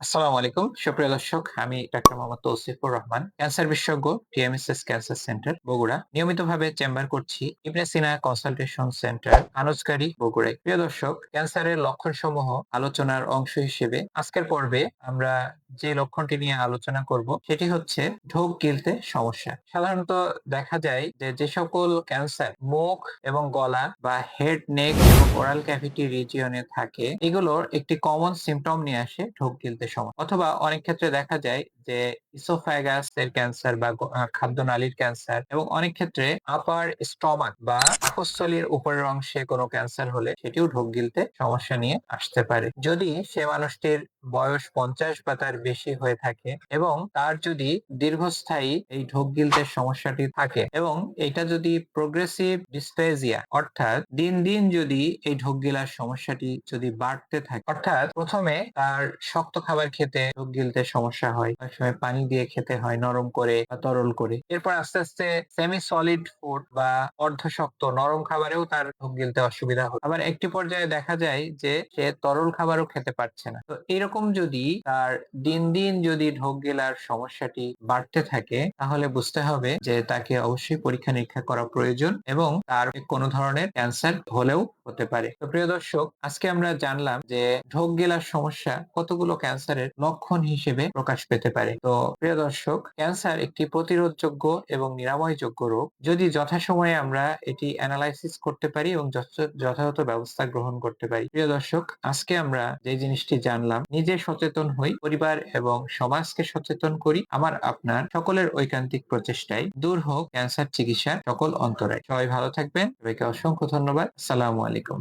আসসালামু আলাইকুম। সুপ্রিয় দর্শক, আমি ডাক্তার মোহাম্মদ তৌসিফুর রহমান, ক্যান্সার বিশেষজ্ঞ, টিএমএসএস ক্যান্সার সেন্টার, বগুড়া। নিয়মিতভাবে চেম্বার করছি ইবনে সিনা কনসালটেশন সেন্টার বগুড়ায়। প্রিয় দর্শক, ক্যান্সারের লক্ষণ সমূহ আলোচনার অংশ হিসেবে আজকের পর্বে আমরা যে লক্ষণটি নিয়ে আলোচনা করব, সেটি হচ্ছে ঢোক গিলতে সমস্যা। সাধারণত দেখা যায় যে যে সকল ক্যান্সার মুখ এবং গলা বা হেড, নেক এবং ওরাল ক্যাভিটি রিজিয়নে থাকে, এগুলোর একটি কমন সিমটম নিয়ে আসে ঢোক গিলতে সমস্যা অথবা অনেক ক্ষেত্রে দেখা যায় যে ইসোফ্যাগাস এর ক্যান্সার বা আহ, খাদ্যনালীর ক্যান্সার এবং অনেক ক্ষেত্রে আপার স্টমাক বা পাকস্থলীর উপরের অংশে কোনো ক্যান্সার হলে সেটিও ঢোক গিলতে সমস্যা নিয়ে আসতে পারে। যদি সে মানুষটির বয়স পঞ্চাশ বা তার বেশি হয়ে থাকে এবং তার যদি দীর্ঘস্থায়ী এই ঢোক গিলতে সমস্যাটি থাকে এবং এটা যদি প্রোগ্রেসিভ ডিসপ্লেজিয়া অর্থাৎ দিন দিন যদি এই ঢোক গিলার সমস্যাটি যদি বাড়তে থাকে অর্থাৎ প্রথমে তার শক্ত খাবার খেতে ঢোক গিলতে সমস্যা হয়। সময় পানি দিয়ে খেতে হয় নরম করে বা তরল করে। এরপর আস্তে আস্তে সেমি সলিড ফুড বা অর্ধশক্ত নরম খাবারেও তার ঢোক গিলতে অসুবিধা হয়। আবার একটি পর্যায়ে দেখা যায় যে সে তরল খাবারও খেতে পারছে না। তো এরকম যদি তার দিন দিন যদি ঢোক গিলার সমস্যাটি বাড়তে থাকে, তাহলে বুঝতে হবে যে তাকে অবশ্যই পরীক্ষা নিরীক্ষা করা প্রয়োজন এবং তার কোনো ধরনের ক্যান্সার হলেও হতে পারে। তো প্রিয় দর্শক, আজকে আমরা জানলাম যে ঢোক গেলার সমস্যা কতগুলো ক্যান্সারের লক্ষণ হিসেবে প্রকাশ পেতে পারে। তো প্রিয় দর্শক, ক্যান্সার একটি প্রতিরোধযোগ্য এবং নিরাময়যোগ্য রোগ। যদি যথাসময়ে আমরা এটি অ্যানালাইসিস করতে পারি এবং যথাযথ ব্যবস্থা গ্রহণ করতে পারি। প্রিয় দর্শক, আজকে আমরা যে জিনিসটি জানলাম, নিজে সচেতন হই, পরিবার এবং সমাজকে সচেতন করি। আমার, আপনার সকলের ঐকান্তিক প্রচেষ্টায় দূর হোক ক্যান্সার চিকিৎসার সকল অন্তরায়। সবাই ভালো থাকবেন। সবাইকে অসংখ্য ধন্যবাদ। আসসালামু আলাইকুম।